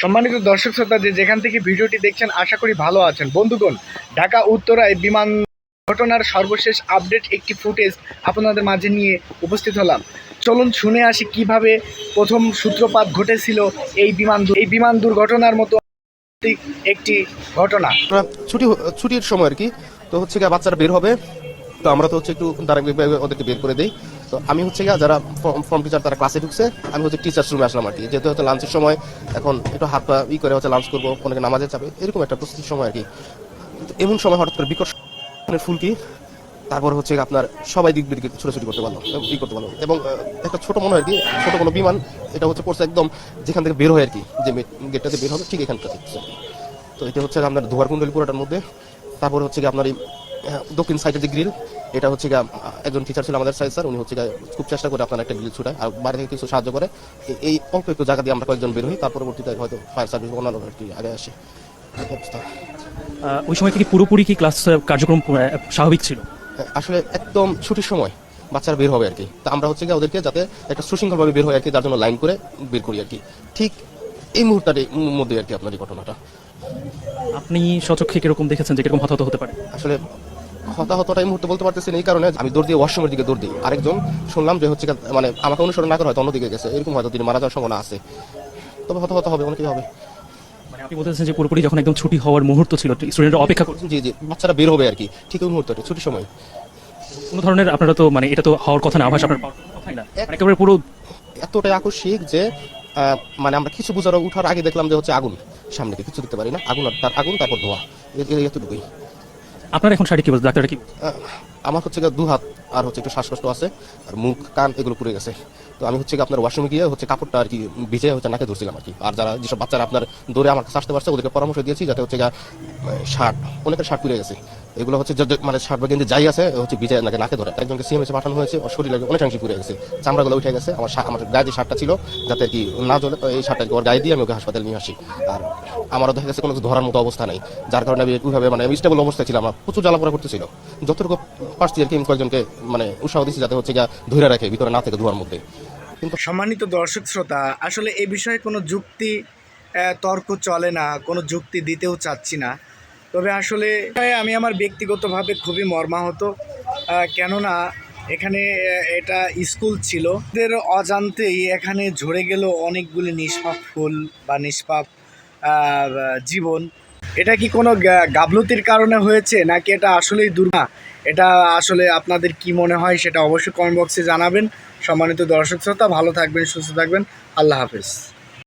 সম্মানিত দর্শক শ্রোতা, যে যেখান থেকে ভিডিওটি দেখছেন, আশা করি ভালো আছেন। বন্ধুগণ, ঢাকা উত্তরায় বিমান ঘটনার সর্বশেষ আপডেট একটি ফুটেজ আপনাদের মাঝে নিয়ে উপস্থিত হলাম। চলুন শুনে আসি কীভাবে প্রথম সূত্রপাত ঘটেছিল এই বিমান এই বিমান দুর্ঘটনার মতো একটি ঘটনা। ছুটি ছুটির সময় আর কি, তো হচ্ছে বাচ্চারা বের হবে, তো আমরা তো হচ্ছে একটু তারা ওদেরকে বের করে দিই। তো আমি হচ্ছে গিয়ে যারা ফর্ম টিচার তারা ক্লাসে ঢুকছে, আমি হচ্ছে টিচার্স রুমে আসলাম আর কি যেহেতু হচ্ছে লাঞ্চের সময় এখন একটু হাত পা ই করে হচ্ছে লাঞ্চ করব অনেকে নামাজে যাবে এরকম একটা প্রস্তুতির সময় আর কি এমন সময় হঠাৎ করে বিকট ফুলকি তারপর হচ্ছে আপনার সবাই দিক দিকে ছোটাছুটি করতে পারল ই করতে পারল। এবং একটা ছোট মনে হয় কি, ছোট কোনো বিমান, এটা হচ্ছে পড়ছে একদম যেখান থেকে বের হয় আর কি যে গেটটাতে বের হবে, ঠিক এখানটাতে। তো এটা হচ্ছে আপনার ধোয়ার কুণ্ডলী পুরোটার মধ্যে, তারপর হচ্ছে কি আপনার এই দক্ষিণ সাইডের যে গ্রিল এটা হচ্ছে একজন টিচার ছিল আমাদের সাইড স্যার উনি হচ্ছে খুব চেষ্টা করে আপনার একটা গ্রিল ছুটায় আর বাইরে থেকে কিছু সাহায্য করে। এই অল্প একটু জায়গা দিয়ে আমরা কয়েকজন বের হই তার পরবর্তীতে হয়তো ফায়ার সার্ভিস অন্যান্য কি আগে আসে। ওই সময় থেকে পুরোপুরি কি ক্লাস কার্যক্রম স্বাভাবিক ছিল? আসলে একদম ছুটির সময় বাচ্চারা বের হবে আর কি। তা আমরা হচ্ছে গিয়ে ওদেরকে যাতে একটা সুশৃঙ্খলভাবে বের হয় আর কি তার জন্য লাইন করে বের করি আর কি। ঠিক এই মুহূর্তের মধ্যে আর কি আপনার এই ঘটনাটা। আপনি সচক্ষে কীরকম দেখেছেন যে কীরকম হতাহত হতে পারে? আসলে হতাহতটা এই মুহূর্তে বলতে পারতেছি না এই কারণে আমি দৌড় দিয়ে ওয়াশরুমের দিকে দৌড় দিই। আরেকজন শুনলাম যে হচ্ছে মানে আমাকে অনুসরণ না করে হয়তো অন্যদিকে গেছে এরকম হয়তো তিনি মারা যাওয়ার সম্ভাবনা আছে। তবে হতাহত হবে অনেকেই হবে? মানে আপনি বলতেছেন যে পুরোপুরি যখন একদম ছুটি হওয়ার মুহূর্ত ছিল স্টুডেন্টরা অপেক্ষা করছে জি জি বাচ্চারা বের হবে আর কি ঠিক ওই মুহূর্তে ছুটির সময়। কোনো ধরনের আপনারা তো মানে এটা তো হওয়ার কথা না আভাস আপনার কথাই না। মানে একেবারে পুরো এতটাই আকস্মিক যে আহ, মানে আমরা কিছু বুঝার উঠার আগে দেখলাম যে হচ্ছে আগুন সামনে কিছু দেখতে পারি না। আগুন আর তার আগুন তারপর ধোয়া। এতটুকুই। আপনার এখন শাড়ি কি বলছে? ডাক্তার কি আমার হচ্ছে দু হাত আর হচ্ছে একটু শ্বাসকষ্ট আছে, আর মুখ, কান এগুলো পুড়ে গেছে। তো আমি হচ্ছে আপনার ওয়াশরুমে গিয়ে হচ্ছে কাপড়টা আর কি ভিজে হচ্ছে নাকে ধরছিলাম আর কি। আর যারা যেসব বাচ্চারা আপনার দৌড়ে আমার কাছে আসতে পারছে, ওদেরকে পরামর্শ দিয়েছি যাতে হচ্ছে শার্ট, অনেকের শার্ট পুড়ে গেছে। এগুলো হচ্ছে মানে শার্ট বা গেঞ্জি যাই আছে, হচ্ছে ভিজে নাকে নাকে ধরে। একজনকে সিএমএসে পাঠানো হয়েছে ও শরীরে অনেকাংশই পুড়ে গেছে। চামড়াগুলো উঠে গেছে, আমার আমার গায়ে যে শার্টটা ছিল, যাতে আর কি না জ্বলে এই শার্টটা ওর গায়ে দিয়ে আমি ওকে হাসপাতালে নিয়ে আসি। আর আমারও দেখা গেছে কোনো ধরার মতো অবস্থা নেই, যার কারণে আমি ওইভাবে মানে স্টেবল অবস্থায় ছিলাম না, প্রচুর জ্বালাপোড়া করতেছিল। যতটুকু আর কি আমি কয়েকজনকে মানে উৎসাহ দিচ্ছি যাতে হচ্ছে গিয়ে ধরে রাখে, ভিতরে না থেকে ধোয়ার মধ্যে। কিন্তু সম্মানিত দর্শক শ্রোতা, আসলে এই বিষয়ে কোনো যুক্তি তর্ক চলে না, কোনো যুক্তি দিতেও চাচ্ছি না। তবে আসলে আমি আমার ব্যক্তিগতভাবে খুবই মর্মাহত কেননা এখানে এটা স্কুল ছিল। এদের অজান্তেই এখানে ঝরে গেল অনেকগুলি নিষ্পাপ ফুল বা নিষ্পাপ জীবন। এটা কি কোনো গাবলতির কারণে হয়েছে, নাকি এটা আসলেই দুর্ঘটনা এটা আসলে আপনাদের কি মনে হয় সেটা অবশ্যই কমেন্ট বক্সে জানাবেন। সম্মানিত দর্শক শ্রোতা, ভালো থাকবেন, সুস্থ থাকবেন। আল্লাহ হাফেজ।